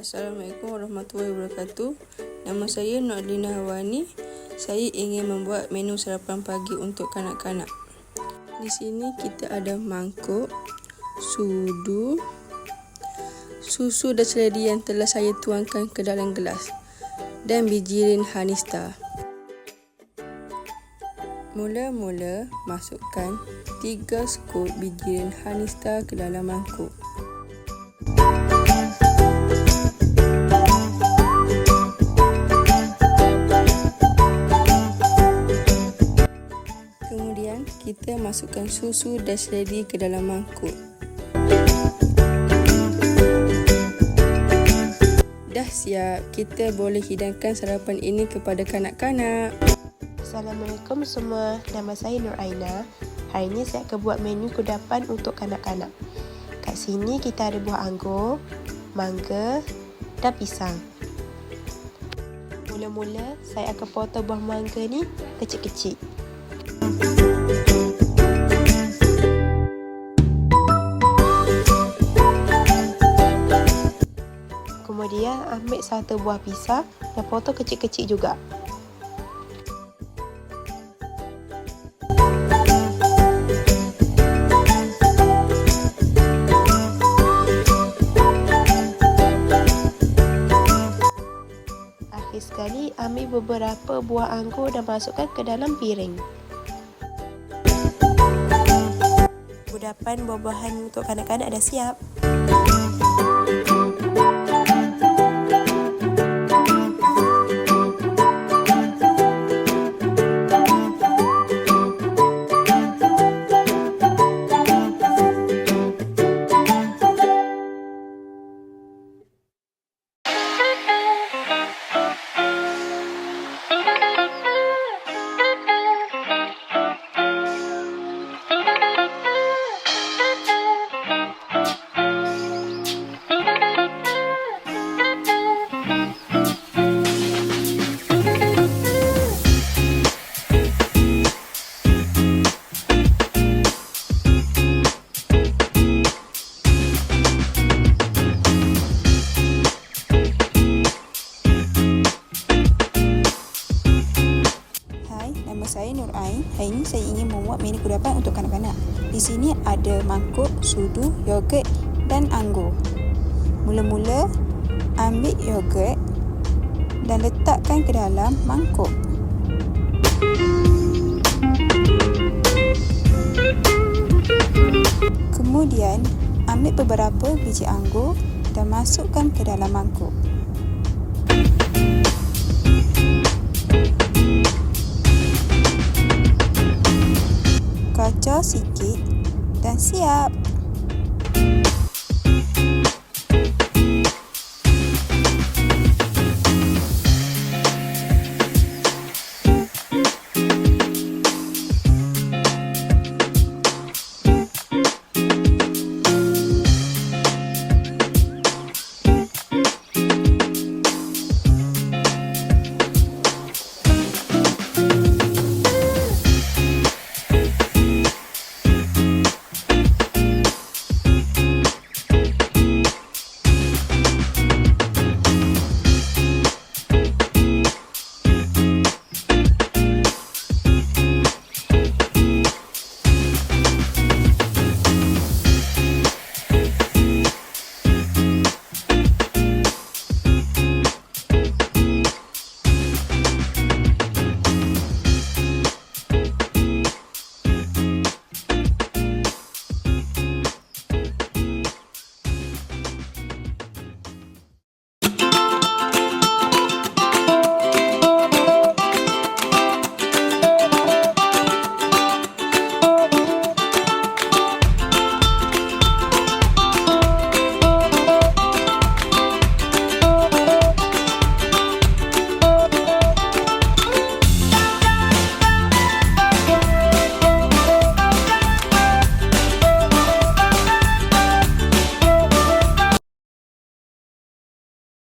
Assalamualaikum warahmatullahi wabarakatuh. Nama saya Nur Adlina Hawani. Saya ingin membuat menu sarapan pagi untuk kanak-kanak. Di sini kita ada mangkuk, sudu, susu dan seledi yang telah saya tuangkan ke dalam gelas dan biji rin hanista. Mula-mula masukkan 3 skop biji rin hanista ke dalam mangkuk. Kita masukkan susu dan seledi ke dalam mangkuk. Dah siap, kita boleh hidangkan sarapan ini kepada kanak-kanak. Assalamualaikum semua, nama saya Nur Aina. Hari ini saya akan buat menu kudapan untuk kanak-kanak. Kat sini kita ada buah anggur, mangga dan pisang. Mula-mula saya akan potong buah mangga ni kecil-kecil. Kemudian ambil satu buah pisang dan potong kecil-kecil juga. Akhir sekali ambil beberapa buah anggur dan masukkan ke dalam piring. Kudapan buah-buahan untuk kanak-kanak dah siap. Di sini ada mangkuk, sudu, yogurt dan anggur. Mula-mula, ambil yogurt dan letakkan ke dalam mangkuk. Kemudian, ambil beberapa biji anggur dan masukkan ke dalam mangkuk. Kacau sikit dan siap.